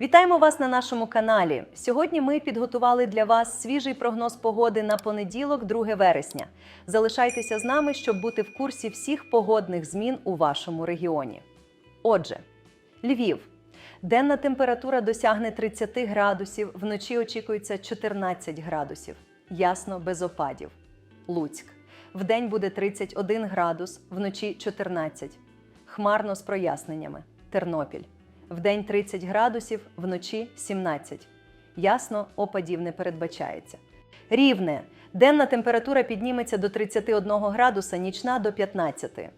Вітаємо вас на нашому каналі. Сьогодні ми підготували для вас свіжий прогноз погоди на понеділок, 2 вересня. Залишайтеся з нами, щоб бути в курсі всіх погодних змін у вашому регіоні. Отже, Львів. Денна температура досягне 30 градусів, вночі очікується 14 градусів. Ясно, без опадів. Луцьк. Вдень буде 31 градус, вночі 14. Хмарно з проясненнями. Тернопіль. Вдень 30 градусів, вночі 17. Ясно, опадів не передбачається. Рівне. Денна температура підніметься до 31 градуса, нічна до 15.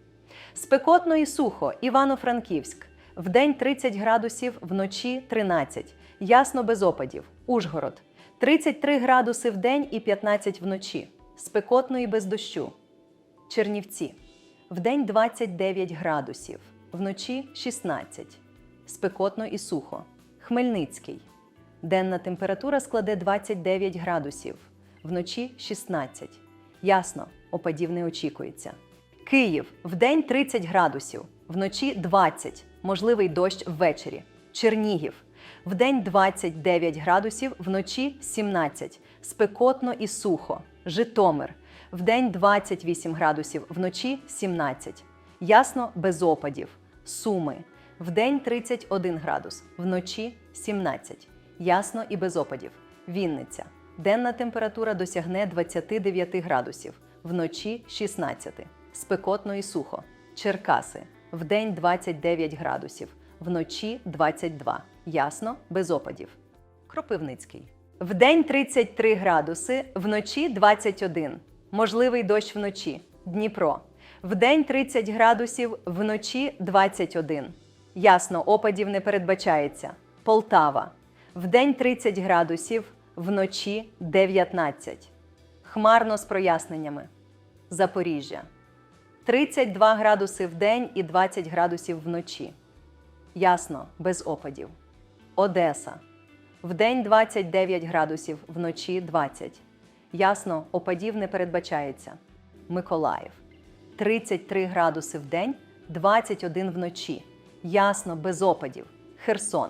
Спекотно і сухо. Івано-Франківськ. Вдень 30 градусів, вночі 13. Ясно без опадів. Ужгород. 33 градуси вдень і 15 вночі. Спекотно і без дощу. Чернівці. Вдень 29 градусів, вночі 16. Спекотно і сухо. Хмельницький. Денна температура складе 29 градусів, вночі 16. Ясно, опадів не очікується. Київ вдень 30 градусів, вночі 20, можливий дощ ввечері. Чернігів вдень 29 градусів, вночі 17. Спекотно і сухо. Житомир вдень 28 градусів, вночі 17. Ясно без опадів. Суми вдень 31 градус, вночі 17. Ясно і без опадів. Вінниця. Денна температура досягне 29 градусів, вночі 16. Спекотно і сухо. Черкаси. Вдень 29 градусів, вночі 22. Ясно, без опадів. Кропивницький. Вдень 33 градуси, вночі 21. Можливий дощ вночі. Дніпро. Вдень 30 градусів, вночі 21. Ясно, опадів не передбачається. Полтава. Вдень 30 градусів, вночі 19. Хмарно з проясненнями. Запоріжжя. 32 градуси вдень і 20 градусів вночі. Ясно, без опадів. Одеса. Вдень 29 градусів, вночі 20. Ясно, опадів не передбачається. Миколаїв. 33 градуси вдень, 21 вночі. Ясно, без опадів. Херсон.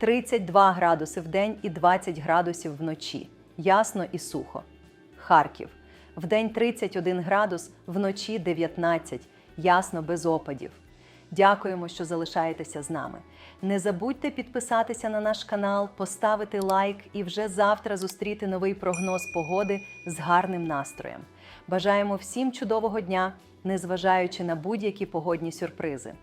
32 градуси вдень і 20 градусів вночі. Ясно і сухо. Харків. Вдень 31 градус, вночі 19. Ясно, без опадів. Дякуємо, що залишаєтеся з нами. Не забудьте підписатися на наш канал, поставити лайк і вже завтра зустріти новий прогноз погоди з гарним настроєм. Бажаємо всім чудового дня, незважаючи на будь-які погодні сюрпризи.